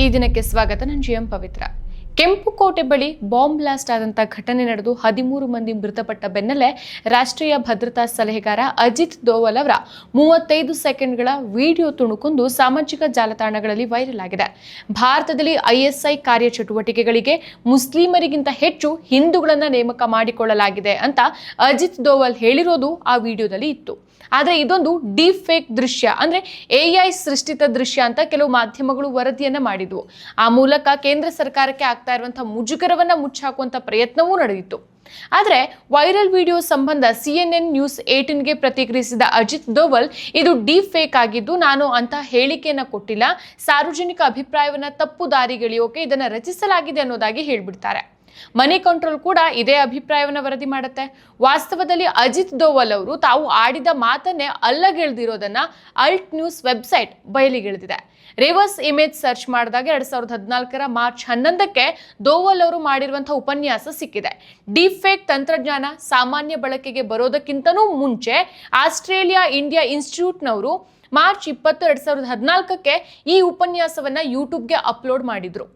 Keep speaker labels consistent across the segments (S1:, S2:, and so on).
S1: ಈ ದಿನಕ್ಕೆ ಸ್ವಾಗತ. ನಾನು ಜಿ ಎಂ ಪವಿತ್ರ ಕೆಂಪುಕೋಟೆ ಬಳಿ ಬಾಂಬ್ ಬ್ಲಾಸ್ಟ್ ಆದಂಥ ಘಟನೆ ನಡೆದು ಹದಿಮೂರು ಮಂದಿ ಮೃತಪಟ್ಟ ಬೆನ್ನಲ್ಲೇ ರಾಷ್ಟ್ರೀಯ ಭದ್ರತಾ ಸಲಹೆಗಾರ ಅಜಿತ್ ದೋವಲ್ ಅವರ ಮೂವತ್ತೈದು ಸೆಕೆಂಡ್ಗಳ ವಿಡಿಯೋ ತುಣುಕೊಂದು ಸಾಮಾಜಿಕ ಜಾಲತಾಣಗಳಲ್ಲಿ ವೈರಲ್ ಆಗಿದೆ. ಭಾರತದಲ್ಲಿ ಐಎಸ್ಐ ಕಾರ್ಯಚಟುವಟಿಕೆಗಳಿಗೆ ಮುಸ್ಲಿಮರಿಗಿಂತ ಹೆಚ್ಚು ಹಿಂದೂಗಳನ್ನು ನೇಮಕ ಮಾಡಿಕೊಳ್ಳಲಾಗಿದೆ ಅಂತ ಅಜಿತ್ ದೋವಲ್ ಹೇಳಿರೋದು ಆ ವಿಡಿಯೋದಲ್ಲಿ ಇತ್ತು. ಆದರೆ ಇದೊಂದು ಡೀಪ್ ಫೇಕ್ ದೃಶ್ಯ. ಅಂದರೆ ಎ ಐ ಸೃಷ್ಟಿತ ದೃಶ್ಯ ಅಂತ ಕೆಲವು ಮಾಧ್ಯಮಗಳು ವರದಿಯನ್ನು ಮಾಡಿದವು. ಆ ಮೂಲಕ ಕೇಂದ್ರ ಸರ್ಕಾರಕ್ಕೆ ಆಗ್ತಾ ಇರುವಂಥ ಮುಜುಗರವನ್ನು ಮುಚ್ಚಾಕುವಂಥ ಪ್ರಯತ್ನವೂ ನಡೆಯಿತು ಆದರೆ ವೈರಲ್ ವಿಡಿಯೋ ಸಂಬಂಧ ಸಿಎನ್ಎನ್ ನ್ಯೂಸ್ ಏಟಿನ್ಗೆ ಪ್ರತಿಕ್ರಿಯಿಸಿದ ಅಜಿತ್ ದೋವಲ್, ಇದು ಡೀಪ್ ಫೇಕ್ ಆಗಿದ್ದು ನಾನು ಅಂತ ಹೇಳಿಕೆಯನ್ನು ಕೊಟ್ಟಿಲ್ಲ. ಸಾರ್ವಜನಿಕ ಅಭಿಪ್ರಾಯವನ್ನು ತಪ್ಪು ದಾರಿಗೆಳೆಯೋಕೆ ಇದನ್ನು ರಚಿಸಲಾಗಿದೆ ಅನ್ನೋದಾಗಿ ಹೇಳ್ಬಿಡ್ತಾರೆ. ಮನಿ ಕಂಟ್ರೋಲ್ ಕೂಡ ಇದೇ ಅಭಿಪ್ರಾಯವನ್ನು ವರದಿ ಮಾಡುತ್ತೆ. ವಾಸ್ತವದಲ್ಲಿ ಅಜಿತ್ ದೋವಲ್ ಅವರು ತಾವು ಆಡಿದ ಮಾತನ್ನೇ ಅಲ್ಲಗೆಳೆದಿರೋದನ್ನ ಅಲ್ಟ್ ನ್ಯೂಸ್ ವೆಬ್ಸೈಟ್ ಬಯಲಿಗೆಳೆದಿದೆ. ರಿವರ್ಸ್ ಇಮೇಜ್ ಸರ್ಚ್ ಮಾಡಿದಾಗ ಎರಡ್ ಸಾವಿರದ ಹದಿನಾಲ್ಕರ ಮಾರ್ಚ್ ಹನ್ನೊಂದಕ್ಕೆ ದೋವಲ್ ಅವರು ಮಾಡಿರುವಂತಹ ಉಪನ್ಯಾಸ ಸಿಕ್ಕಿದೆ. ಡೀಪ್ ಫೇಕ್ ತಂತ್ರಜ್ಞಾನ ಸಾಮಾನ್ಯ ಬಳಕೆಗೆ ಬರೋದಕ್ಕಿಂತನೂ ಮುಂಚೆ ಆಸ್ಟ್ರೇಲಿಯಾ ಇಂಡಿಯಾ ಇನ್ಸ್ಟಿಟ್ಯೂಟ್ನವರು ಮಾರ್ಚ್ ಇಪ್ಪತ್ತು ಎರಡ್ ಸಾವಿರದ ಹದಿನಾಲ್ಕಕ್ಕೆ ಈ ಉಪನ್ಯಾಸವನ್ನ ಯೂಟ್ಯೂಬ್ಗೆ ಅಪ್ಲೋಡ್ ಮಾಡಿದ್ರು.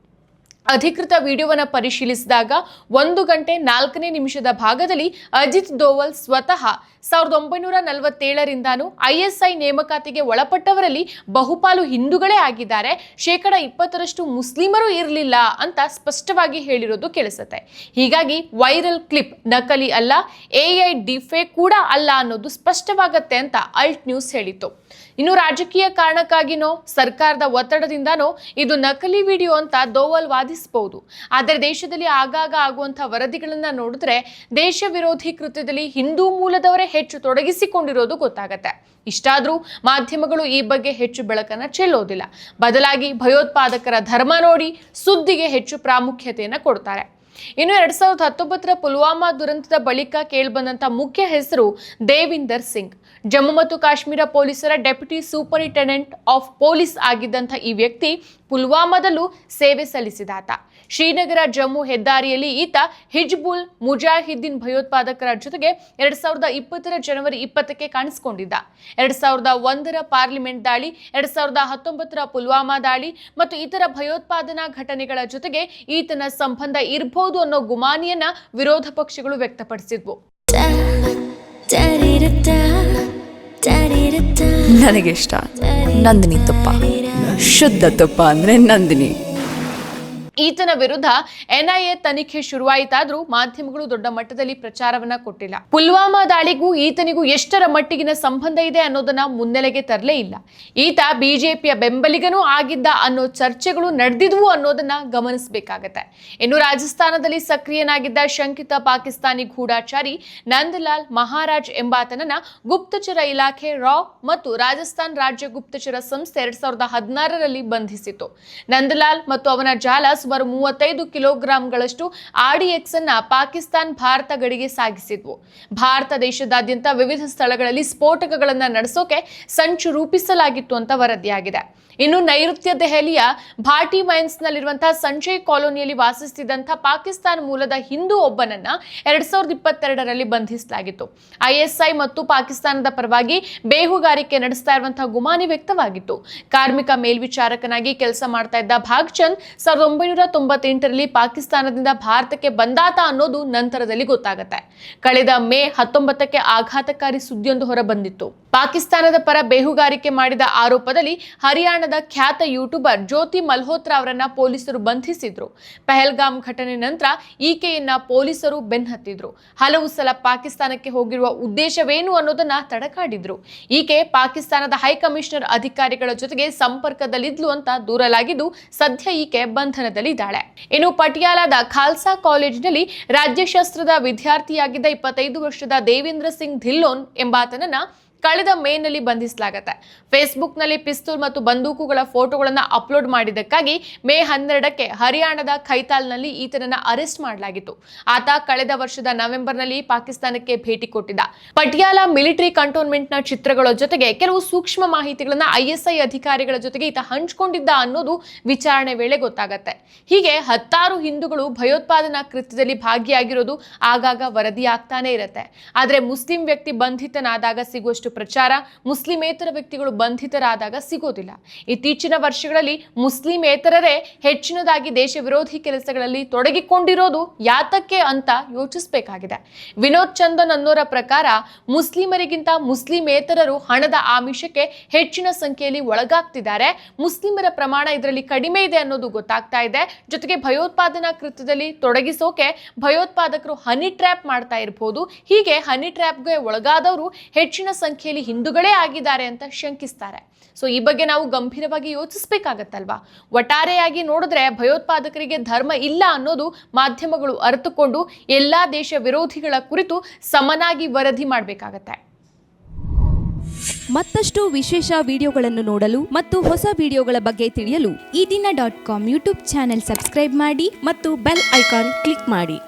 S1: ಅಧಿಕೃತ ವಿಡಿಯೋವನ್ನು ಪರಿಶೀಲಿಸಿದಾಗ ಒಂದು ಗಂಟೆ ನಾಲ್ಕನೇ ನಿಮಿಷದ ಭಾಗದಲ್ಲಿ ಅಜಿತ್ ದೋವಲ್ ಸ್ವತಃ ಸಾವಿರದ ಒಂಬೈನೂರ ನಲವತ್ತೇಳರಿಂದಾನು ಐಎಸ್ಐ ನೇಮಕಾತಿಗೆ ಒಳಪಟ್ಟವರಲ್ಲಿ ಬಹುಪಾಲು ಹಿಂದೂಗಳೇ ಆಗಿದ್ದಾರೆ. ಶೇಕಡ ಇಪ್ಪತ್ತರಷ್ಟು ಮುಸ್ಲಿಮರು ಇರಲಿಲ್ಲ ಅಂತ ಸ್ಪಷ್ಟವಾಗಿ ಹೇಳಿರೋದು ಕೇಳಿಸುತ್ತೆ. ಹೀಗಾಗಿ ವೈರಲ್ ಕ್ಲಿಪ್ ನಕಲಿ ಅಲ್ಲ ಎಐ ಡಿಫೆ ಕೂಡ ಅಲ್ಲ ಅನ್ನೋದು ಸ್ಪಷ್ಟವಾಗತ್ತೆ ಅಂತ ಅಲ್ಟ್ ನ್ಯೂಸ್ ಹೇಳಿತ್ತು. ಇನ್ನು ರಾಜಕೀಯ ಕಾರಣಕ್ಕಾಗಿನೋ, ಸರ್ಕಾರದ ಒತ್ತಡದಿಂದನೋ ಇದು ನಕಲಿ ವಿಡಿಯೋ ಅಂತ ದೋವಲ್ ವಾದಿಸಬಹುದು ಆದರೆ ದೇಶದಲ್ಲಿ ಆಗಾಗ ಆಗುವಂತಹ ವರದಿಗಳನ್ನ ನೋಡಿದ್ರೆ ದೇಶ ವಿರೋಧಿ ಕೃತ್ಯದಲ್ಲಿ ಹಿಂದೂ ಮೂಲದವರೇ ಹೆಚ್ಚು ತೊಡಗಿಸಿಕೊಂಡಿರೋದು ಗೊತ್ತಾಗತ್ತೆ. ಇಷ್ಟಾದ್ರೂ ಮಾಧ್ಯಮಗಳು ಈ ಬಗ್ಗೆ ಹೆಚ್ಚು ಬೆಳಕನ್ನ ಚೆಲ್ಲೋದಿಲ್ಲ. ಬದಲಾಗಿ ಭಯೋತ್ಪಾದಕರ ಧರ್ಮ ನೋಡಿ ಸುದ್ದಿಗೆ ಹೆಚ್ಚು ಪ್ರಾಮುಖ್ಯತೆಯನ್ನ ಕೊಡ್ತಾರೆ. ಇನ್ನು ಎರಡ್ ಸಾವಿರದ ಹತ್ತೊಂಬತ್ತರ ಪುಲ್ವಾಮಾ ದುರಂತದ ಬಳಿಕ ಕೇಳಿಬಂದಂತ ಮುಖ್ಯ ಹೆಸರು ದೇವಿಂದರ್ ಸಿಂಗ್. ಜಮ್ಮು ಮತ್ತು ಕಾಶ್ಮೀರ ಪೊಲೀಸರ ಡೆಪ್ಯೂಟಿ ಸೂಪರಿಂಟೆಂಡೆಂಟ್ ಆಫ್ ಪೊಲೀಸ್ ಆಗಿದ್ದಂಥ ಈ ವ್ಯಕ್ತಿ ಪುಲ್ವಾಮಾದಲ್ಲೂ ಸೇವೆ ಸಲ್ಲಿಸಿದಾತ. ಶ್ರೀನಗರ ಜಮ್ಮು ಹೆದ್ದಾರಿಯಲ್ಲಿ ಈತ ಹಿಜ್ಬುಲ್ ಮುಜಾಹಿದ್ದೀನ್ ಭಯೋತ್ಪಾದಕರ ಜೊತೆಗೆ ಎರಡ್ ಸಾವಿರದ ಇಪ್ಪತ್ತರ ಜನವರಿ ಇಪ್ಪತ್ತಕ್ಕೆ ಕಾಣಿಸಿಕೊಂಡಿದ್ದ. ಎರಡ್ ಸಾವಿರದ ಒಂದರ ಪಾರ್ಲಿಮೆಂಟ್ ದಾಳಿ, ಎರಡ್ ಸಾವಿರದ ಹತ್ತೊಂಬತ್ತರ ಪುಲ್ವಾಮಾ ದಾಳಿ ಮತ್ತು ಇತರ ಭಯೋತ್ಪಾದನಾ ಘಟನೆಗಳ ಜೊತೆಗೆ ಈತನ ಸಂಬಂಧ ಇರಬಹುದು ಅನ್ನೋ ಗುಮಾನಿಯನ್ನ ವಿರೋಧ ಪಕ್ಷಗಳು ವ್ಯಕ್ತಪಡಿಸಿದ್ವು.
S2: ನನಗೆ ಇಷ್ಟ. ನಂದಿನಿ ತುಪ್ಪ. ಶುದ್ಧ ತುಪ್ಪ ಅಂದ್ರೆ ನಂದಿನಿ.
S1: ಈತನ ವಿರುದ್ಧ ಎನ್ಐಎ ತನಿಖೆ ಶುರುವಾಯಿತಾದ್ರೂ ಮಾಧ್ಯಮಗಳು ದೊಡ್ಡ ಮಟ್ಟದಲ್ಲಿ ಪ್ರಚಾರವನ್ನ ಕೊಟ್ಟಿಲ್ಲ. ಪುಲ್ವಾಮಾ ದಾಳಿಗೂ ಈತನಿಗೂ ಎಷ್ಟರ ಮಟ್ಟಿಗಿನ ಸಂಬಂಧ ಇದೆ ಅನ್ನೋದನ್ನ ಮುನ್ನೆಲೆಗೆ ತರಲೇ ಇಲ್ಲ. ಈತ ಬಿಜೆಪಿಯ ಬೆಂಬಲಿಗನೂ ಆಗಿದ್ದ ಅನ್ನೋ ಚರ್ಚೆಗಳು ನಡೆದಿದ್ವು ಅನ್ನೋದನ್ನ ಗಮನಿಸಬೇಕಾಗತ್ತೆ. ಇನ್ನು ರಾಜಸ್ಥಾನದಲ್ಲಿ ಸಕ್ರಿಯನಾಗಿದ್ದ ಶಂಕಿತ ಪಾಕಿಸ್ತಾನಿ ಗೂಢಾಚಾರಿ ನಂದಲಾಲ್ ಮಹಾರಾಜ್ ಎಂಬಾತನನ್ನ ಗುಪ್ತಚರ ಇಲಾಖೆ ರಾ ಮತ್ತು ರಾಜಸ್ಥಾನ್ ರಾಜ್ಯ ಗುಪ್ತಚರ ಸಂಸ್ಥೆ ಎರಡ್ ಸಾವಿರದ ಹದಿನಾರರಲ್ಲಿ ಬಂಧಿಸಿತು ನಂದಲಾಲ್ ಮತ್ತು ಅವನ ಜಾಲ ಸುಮಾರು ಮೂವತ್ತೈದು ಕಿಲೋಗ್ರಾಂಗಳಷ್ಟು ಆರ್ಡಿಎಕ್ಸ್ ಅನ್ನ ಪಾಕಿಸ್ತಾನ್ ಭಾರತ ಗಡಿಗೆ ಸಾಗಿಸಿದ್ವು. ಭಾರತ ದೇಶದಾದ್ಯಂತ ವಿವಿಧ ಸ್ಥಳಗಳಲ್ಲಿ ಸ್ಫೋಟಕಗಳನ್ನ ನಡೆಸೋಕೆ ಸಂಚು ರೂಪಿಸಲಾಗಿತ್ತು ಅಂತ ವರದಿಯಾಗಿದೆ. ಇನ್ನು ನೈಋತ್ಯ ದೆಹಲಿಯ ಭಾಟಿ ಮೈನ್ಸ್ ನಲ್ಲಿರುವಂತಹ ಸಂಜಯ್ ಕಾಲೋನಿಯಲ್ಲಿ ವಾಸಿಸುತ್ತಿದ್ದಂತಹ ಪಾಕಿಸ್ತಾನ ಮೂಲದ ಹಿಂದೂ ಒಬ್ಬನನ್ನ ಎರಡ್ ಸಾವಿರದ ಇಪ್ಪತ್ತೆರಡರಲ್ಲಿ ಬಂಧಿಸಲಾಗಿತ್ತು. ಐಎಸ್ಐ ಮತ್ತು ಪಾಕಿಸ್ತಾನದ ಪರವಾಗಿ ಬೇಹುಗಾರಿಕೆ ನಡೆಸ್ತಾ ಇರುವಂತಹ ಗುಮಾನಿ ವ್ಯಕ್ತವಾಗಿತ್ತು. ಕಾರ್ಮಿಕ ಮೇಲ್ವಿಚಾರಕನಾಗಿ ಕೆಲಸ ಮಾಡ್ತಾ ಇದ್ದ ಭಾಗ್ಚಂದ್ ಸಾವಿರದ ಒಂಬೈನೂರ ಪಾಕಿಸ್ತಾನದಿಂದ ಭಾರತಕ್ಕೆ ಬಂದಾತ ಅನ್ನೋದು ನಂತರದಲ್ಲಿ ಗೊತ್ತಾಗುತ್ತೆ. ಕಳೆದ ಮೇ ಹತ್ತೊಂಬತ್ತಕ್ಕೆ ಆಘಾತಕಾರಿ ಸುದ್ದಿಯೊಂದು ಹೊರಬಂದಿತ್ತು. ಪಾಕಿಸ್ತಾನದ ಪರ ಬೇಹುಗಾರಿಕೆ ಮಾಡಿದ ಆರೋಪದಲ್ಲಿ ಹರಿಯಾಣದ ಖ್ಯಾತ ಯೂಟ್ಯೂಬರ್ ಜ್ಯೋತಿ ಮಲ್ಹೋತ್ರಾ ಅವರನ್ನ ಪೊಲೀಸರು ಬಂಧಿಸಿದ್ರು. ಪೆಹಲ್ಗಾಮ್ ಘಟನೆ ನಂತರ ಈಕೆಯನ್ನ ಪೊಲೀಸರು ಬೆನ್ನಹತ್ತಿದ್ರು ಹಲವು ಸಲ ಪಾಕಿಸ್ತಾನಕ್ಕೆ ಹೋಗಿರುವ ಉದ್ದೇಶವೇನು ಅನ್ನೋದನ್ನ ತಡಕಾಡಿದ್ರು. ಈಕೆ ಪಾಕಿಸ್ತಾನದ ಹೈಕಮಿಷನರ್ ಅಧಿಕಾರಿಗಳ ಜೊತೆಗೆ ಸಂಪರ್ಕದಲ್ಲಿದ್ಲು ಅಂತ ದೂರಲಾಗಿದ್ದು ಸದ್ಯ ಈಕೆ ಬಂಧನದಲ್ಲಿದ್ದಾಳೆ ಇನ್ನು ಪಟಿಯಾಲಾದ ಖಾಲ್ಸಾ ಕಾಲೇಜಿನಲ್ಲಿ ರಾಜ್ಯಶಾಸ್ತ್ರದ ವಿದ್ಯಾರ್ಥಿಯಾಗಿದ್ದ ಇಪ್ಪತ್ತೈದು ವರ್ಷದ ದೇವೇಂದ್ರ ಸಿಂಗ್ ಧಿಲ್ಲೋನ್ ಎಂಬಾತನನ್ನ ಕಳೆದ ಮೇನಲ್ಲಿ ಫೇಸ್ಬುಕ್ ಫೇಸ್ಬುಕ್ನಲ್ಲಿ ಪಿಸ್ತೂಲ್ ಮತ್ತು ಬಂದೂಕುಗಳ ಫೋಟೋಗಳನ್ನು ಅಪ್ಲೋಡ್ ಮಾಡಿದ್ದಕ್ಕಾಗಿ ಮೇ ಹನ್ನೆರಡಕ್ಕೆ ಹರಿಯಾಣದ ಖೈತಾಲ್ನಲ್ಲಿ ಈತನನ್ನ ಅರೆಸ್ಟ್ ಮಾಡಲಾಗಿತ್ತು. ಆತ ಕಳೆದ ವರ್ಷದ ನವೆಂಬರ್ನಲ್ಲಿ ಪಾಕಿಸ್ತಾನಕ್ಕೆ ಭೇಟಿ ಕೊಟ್ಟಿದ್ದ. ಪಟಿಯಾಲ ಮಿಲಿಟರಿ ಕಂಟೋನ್ಮೆಂಟ್ನ ಚಿತ್ರಗಳ ಜೊತೆಗೆ ಕೆಲವು ಸೂಕ್ಷ್ಮ ಮಾಹಿತಿಗಳನ್ನ ಐಎಸ್ಐ ಅಧಿಕಾರಿಗಳ ಜೊತೆಗೆ ಈತ ಹಂಚಿಕೊಂಡಿದ್ದ ಅನ್ನೋದು ವಿಚಾರಣೆ ವೇಳೆ ಗೊತ್ತಾಗತ್ತೆ. ಹೀಗೆ ಹತ್ತಾರು ಹಿಂದೂಗಳು ಭಯೋತ್ಪಾದನಾ ಕೃತ್ಯದಲ್ಲಿ ಭಾಗಿಯಾಗಿರೋದು ಆಗಾಗ ವರದಿಯಾಗ್ತಾನೆ ಇರುತ್ತೆ. ಆದರೆ ಮುಸ್ಲಿಂ ವ್ಯಕ್ತಿ ಬಂಧಿತನಾದಾಗ ಸಿಗುವಷ್ಟು ಪ್ರಚಾರ ಮುಸ್ಲಿಮೇತರ ವ್ಯಕ್ತಿಗಳು ಬಂಧಿತರಾದಾಗ ಸಿಗೋದಿಲ್ಲ. ಇತ್ತೀಚಿನ ವರ್ಷಗಳಲ್ಲಿ ಮುಸ್ಲಿಮೇತರರೇ ಹೆಚ್ಚಿನದಾಗಿ ದೇಶ ವಿರೋಧಿ ಕೆಲಸಗಳಲ್ಲಿ ತೊಡಗಿಕೊಂಡಿರೋದು ಯಾತಕ್ಕೆ ಅಂತ ಯೋಚಿಸಬೇಕಾಗಿದೆ. ವಿನೋದ್ ಚಂದನ್ ಅನ್ನೋರ ಪ್ರಕಾರ ಮುಸ್ಲಿಮರಿಗಿಂತ ಮುಸ್ಲಿಮೇತರರು ಹಣದ ಆಮಿಷಕ್ಕೆ ಹೆಚ್ಚಿನ ಸಂಖ್ಯೆಯಲ್ಲಿ ಒಳಗಾಗ್ತಿದ್ದಾರೆ. ಮುಸ್ಲಿಮರ ಪ್ರಮಾಣ ಇದರಲ್ಲಿ ಕಡಿಮೆ ಇದೆ ಅನ್ನೋದು ಗೊತ್ತಾಗ್ತಾ ಇದೆ. ಜೊತೆಗೆ ಭಯೋತ್ಪಾದನಾ ಕೃತ್ಯದಲ್ಲಿ ತೊಡಗಿಸೋಕೆ ಭಯೋತ್ಪಾದಕರು ಹನಿ ಟ್ರ್ಯಾಪ್ ಮಾಡ್ತಾ ಇರಬಹುದು ಹೀಗೆ ಹನಿ ಟ್ರ್ಯಾಪ್ಗೆ ಒಳಗಾದವರು ಹೆಚ್ಚಿನ ಸಂಖ್ಯೆಯಲ್ಲಿ ಹಿಂದೂಗಳೇ ಆಗಿದ್ದಾರೆ ಅಂತ ಶಂಕಿಸ್ತಾರೆ. ಸೊ ಈ ಬಗ್ಗೆ ನಾವು ಗಂಭೀರವಾಗಿ ಯೋಚಿಸಬೇಕಾಗತ್ತಲ್ವಾ? ಒಟ್ಟಾರೆಯಾಗಿ ನೋಡಿದ್ರೆ ಭಯೋತ್ಪಾದಕರಿಗೆ ಧರ್ಮ ಇಲ್ಲ ಅನ್ನೋದು ಮಾಧ್ಯಮಗಳು ಅರಿತುಕೊಂಡು ಎಲ್ಲಾ ದೇಶ ವಿರೋಧಿಗಳ ಕುರಿತು ಸಮನಾಗಿ ವರದಿ ಮಾಡಬೇಕಾಗತ್ತೆ.
S3: ಮತ್ತಷ್ಟು ವಿಶೇಷ ವಿಡಿಯೋಗಳನ್ನು ನೋಡಲು ಮತ್ತು ಹೊಸ ವಿಡಿಯೋಗಳ ಬಗ್ಗೆ ತಿಳಿಯಲು
S4: Eedina dot com YouTube channel subscribe ಮಾಡಿ
S3: ಮತ್ತು ಬೆಲ್ ಐಕಾನ್ ಕ್ಲಿಕ್ ಮಾಡಿ.